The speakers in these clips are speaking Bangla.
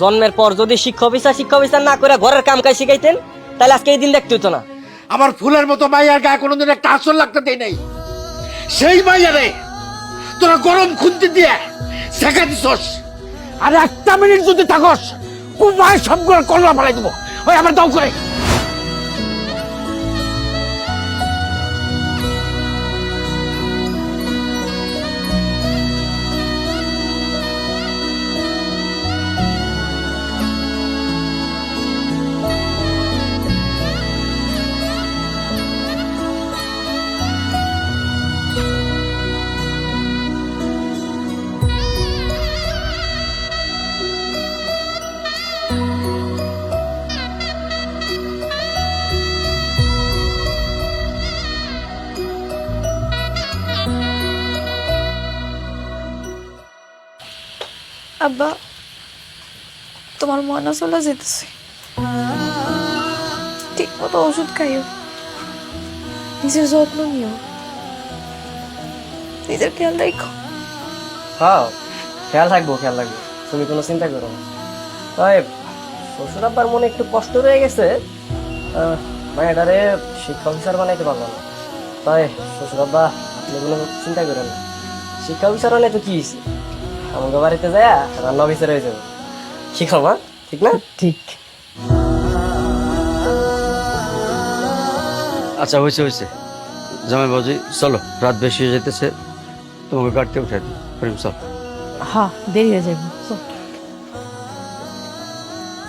জন্মের পর যদি শিক্ষা বিচার শিক্ষা বিচার না করে ঘরের কাম কাজ শিখাইতেন, তাহলে আজকে এই দিন দেখতে হতো না। আমার ফুলের মতো মাইয়ার গায়ে কোনোদিন একটা আসল লাগতে দেয় নাই। সেই মাইয়ারে তোরা গরম খুঁজতে দিয়ে শেখা দিছস। আর একটা মিনিট যদি থাকস কুমায় সবগুলো কল্লা ফেলাই দেবো। ওই আমার দাও করে। আব্বা, তোমার ময়না চলে যেতেছে। ঠিক মতো ওষুধ খাইও। নিজের যত্ন নিও। নিজের খেয়াল রাখো। হ্যাঁ খেয়াল রাখব খেয়াল রাখব তুমি কোনো চিন্তা করো না। তাই শ্বশুর আব্বার মনে একটু কষ্ট রয়ে গেছে। মায়েরারে শিক্ষা অফিসার বানাইতে পারল না। তাই শ্বশুর আব্বা, আপনি কোনো চিন্তা করেন না। শিক্ষা অফিসার হলে তো কি আমাকে বাড়িতে যায় রান্না হয়ে যাবে। কি মা ঠিক না? ঠিক। আচ্ছা হয়েছে হয়েছে। জামাই বাবুজি চলো রাত বেশি হয়ে যেতেছে তোমাকে গাড়িতে উঠে দিই। প্রেম চল। হ্যাঁ দেরি হয়ে যাবে।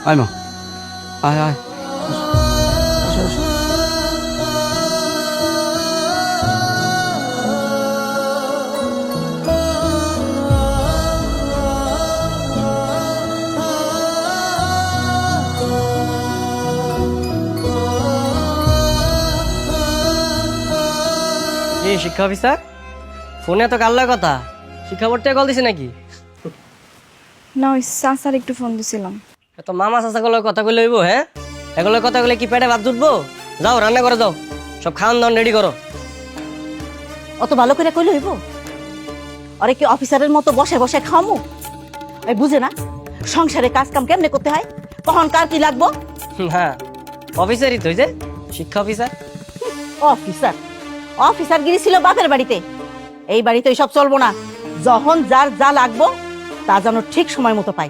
আয় মা। আয় আয়। শিক্ষা অফিসার? ফোনে তো কাল্লা কথা। শিক্ষা বোর্ড থেকে কল দিছে নাকি? না ওই চাচার একটু ফোন দিছিলাম। এত মামা চাচা গুলো কথা কইলে হইব হ্যাঁ এগুলো কথা কইলে কি পেটে ভাত জুটবো? যাও রান্না করে যাও। সব খাওয়ান দাওয়ান রেডি করো। অত ভালো করে কইলে হইব? আরে কি অফিসারের মতো বসে বসে খামু? এই বুঝে না? সংসারে কাজ কাম কেমনে করতে হয়? কখন কার কি লাগবো? হ্যাঁ অফিসারই তো ওই যে শিক্ষা অফিসার। অফিসার? অফিসার গিরি ছিল বাপের বাড়িতে। এই বাড়িতে সব চলবো না। যখন যার যা লাগবো তা যেন ঠিক সময় মতো পাই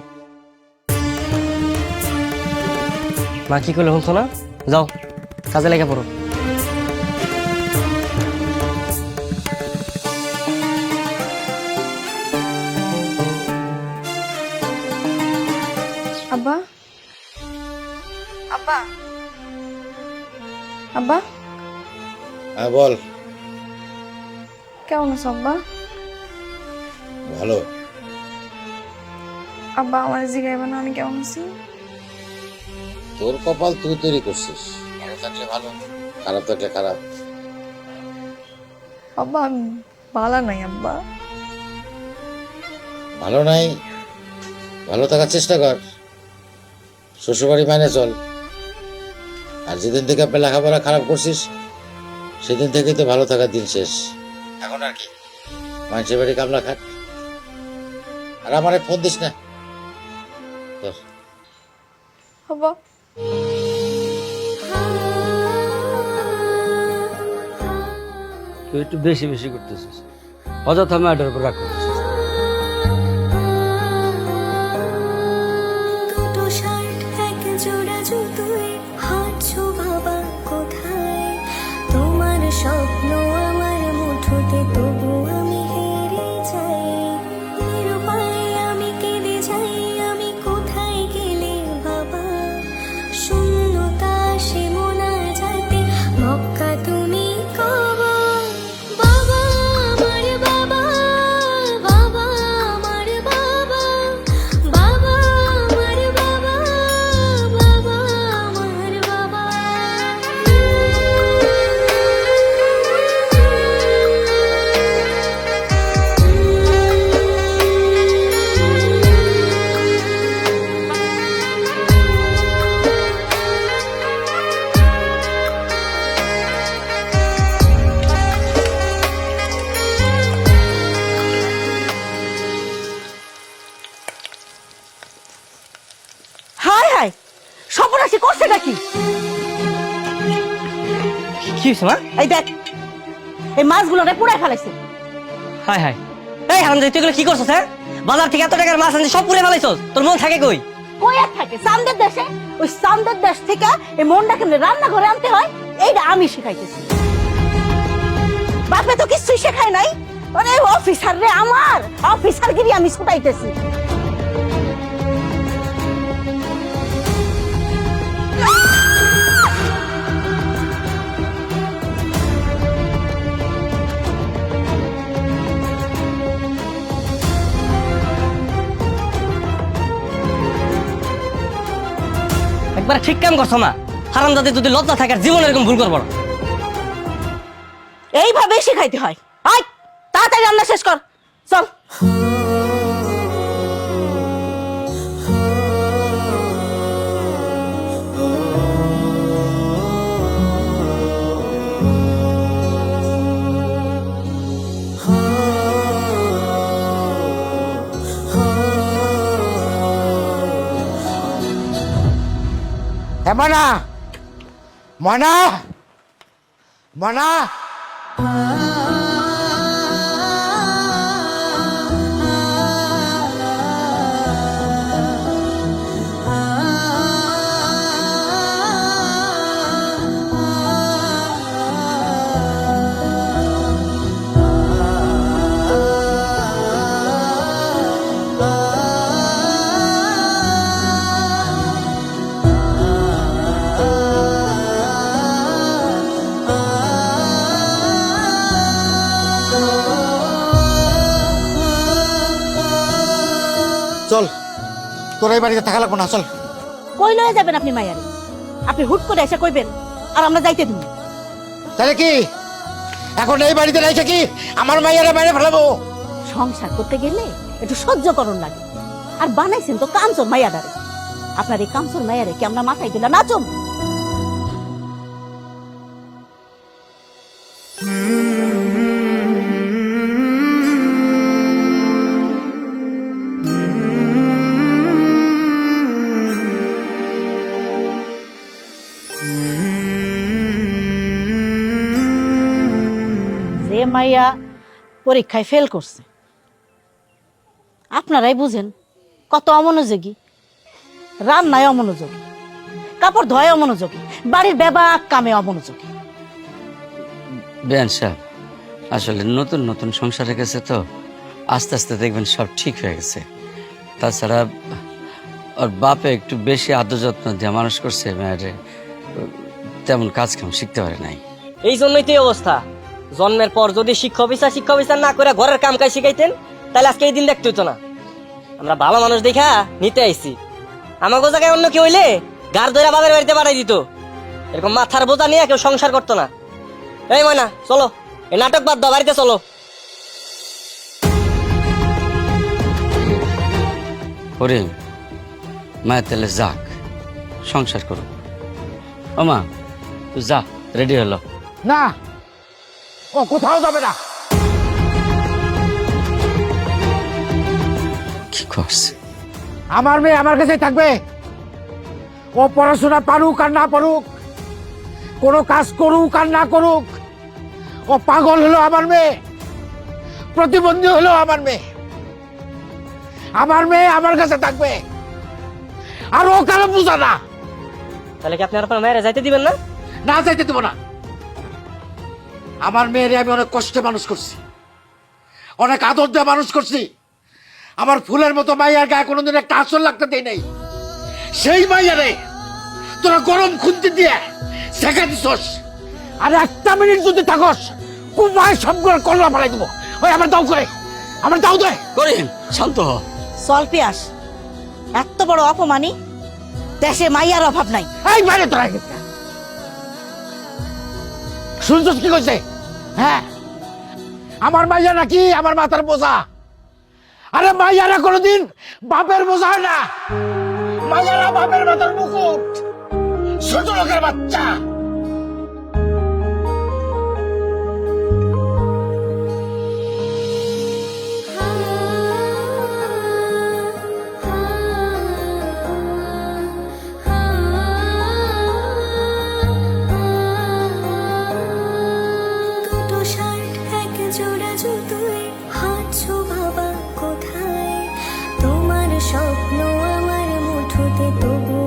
মা কি করলে শুনছো না? যাও কাজে লেগে পড়ো। আব্বা? আব্বা? আব্বা? হ্যাঁ বল। কেমন আছো আব্বা? ভালো। আব্বা আমার জিগাইবা না আমি কেমন আছি? তোর কপাল তুই তৈরি করছিস। ভালো থাকলে ভালো খারাপ থাকলে খারাপ। আব্বা আমি বালা নাই আব্বা। ভালো নাই? ভালো থাকার চেষ্টা কর। শ্বশুরবাড়ি মাইনে চল। আর যেদিন থেকে আপনি লেখাপড়া খারাপ করছিস সেদিন থেকেই তো ভালো থাকার দিন শেষ। এখন আর কি? মানুষের বাড়ি কামলা খাট আর আমারে ফোন দিস না। তোর তুই একটু বেশি বেশি করতেছিস। অযথা ম্যাটার উপর রাগ করতেছিস। দুটো শার্ট এক জোড়া জুতোয় হাঁটছো বাবা কি হয়েছে মা? এই দেখ এই মাছগুলোরে পুড়ায় ফেলাইছে। হাই হাই এই হারাম তুই এগুলো কি করছিস হ্যাঁ? বাজার থেকে এত টাকার মাছ আনছিস সব পুড়ে ফেলাইছস। তোর মন থাকে কই? কই আর থাকে? চান্দের দেশে? ওই চান্দের দেশ থেকে এই মনটা কেমনে রান্না করে আনতে হয় এইটা আমি শিখাইতেছি। বাপে তো কিছুই শেখায় নাই। মানে অফিসার রে আমার অফিসার গিরি আমি ছুটাইতেছি। একবার ঠিক কাম করছ মা হারাম দাদা যদি লজ্জা থাকে জীবন এরকম ভুল করব না। এইভাবেই শেখাইতে হয়। তাড়াতাড়ি রান্না শেষ কর। চল। মনা মনা মনা চল। তোর এই বাড়িতে থাকা লাগবো না চল। কই লয়ে যাবেন আপনি মায়ারে আপনি হুট করে এসে কইবেন আর আমরা যাইতে দিব। তাহলে কি? এখন এই বাড়িতে রাইছে কি আমার মায়ারে বাইরে ফেলাবো? সংসার করতে গেলে একটু সহ্য করুন লাগে। আর বানাইছেন তো কামচোর মায়াডারে আপনার এই কামচোর মায়ারে কি আমরা মাথায় দিলা নাচম মাইয়া পরীক্ষায় ফেল করছে। আপনারাই বুঝেন কত অমনোযোগী। রান্নায় অমনোযোগী কাপড় ধোয় অমনোযোগী বাড়ির বেবাক কামে অমনোযোগী। বেন সাহেব আসলে নতুন নতুন সংসারে গেছে তো। আস্তে আস্তে দেখবেন সব ঠিক হয়ে গেছে। তাছাড়া ওর বাপে একটু বেশি আদর যত্ন দিয়ে মানুষ করছে মেয়েরে তেমন কাজ কাম শিখতে পারে নাই। এই জন্যই তো এই অবস্থা। জন্মের পর যদি শিক্ষা বিচার শিক্ষা বিচার না করে ঘরের কাম কাজ শিখাইতেন তাহলে আজকে এই দিন দেখতে হতো না। আমরা ভালো মানুষ দেখা নিতে আইছি। আমাকে জায়গায় অন্য কেউ হইলে গার ধরে বাবার বাড়িতে পাঠাই দিত। এরকম মাথার বোঝা নিয়ে কেউ সংসার করতো না। এই ময়না চলো এই নাটক বাদ দাও বাড়িতে চলো। হরিণ মায়ের তাহলে যাক সংসার করুক ও মা তুই যা রেডি হলো। না ও কোথাও যাবে না। কি করছে? আমার মেয়ে আমার কাছে থাকবে। ও পড়াশোনা পারুক আর না পারুক কোনো কাজ করুক আর না করুক ও পাগল হলো আমার মেয়ে প্রতিবন্ধী হলো আমার মেয়ে। আমার মেয়ে আমার কাছে থাকবে আর ও কারও বুঝা না? তাহলে কি আপনি আর আপনার মেয়েরা যাইতে দিবেন না? না চাইতে দেবো না। আমার মেয়েরে আমি অনেক কষ্টে মানুষ করছি। অনেক আদর দিয়ে মানুষ করছি। আমার ফুলের মতো মাইয়ার গায়ে কোনোদিন একটা আসল লাগতে দেই নাই। সেই মাইয়ারে তোরা গরম খুনতে দিয়ে শেখা দিছস। আর একটা মিনিট যদি থাকস কুমায় সবগুলো কলরা ফেলাই দেবো। ওই আমার দাও করে আমার দাও দেয় করিম শান্ত চল পিয়াস এত বড় অপমানি দেশে মাইয়ার অভাব নাই। এই বাইরে তোরা। শুনছস কি কইছে? হ্যাঁ। আমার মাইয়া নাকি? আমার মাথার বোঝা। আরে মাইয়ারা কোনোদিন বাপের বোঝা হয় না। মাইয়ারা বাপের মাথার মুকুট। ছোট লোকের বাচ্চা। মুঠোতে তবু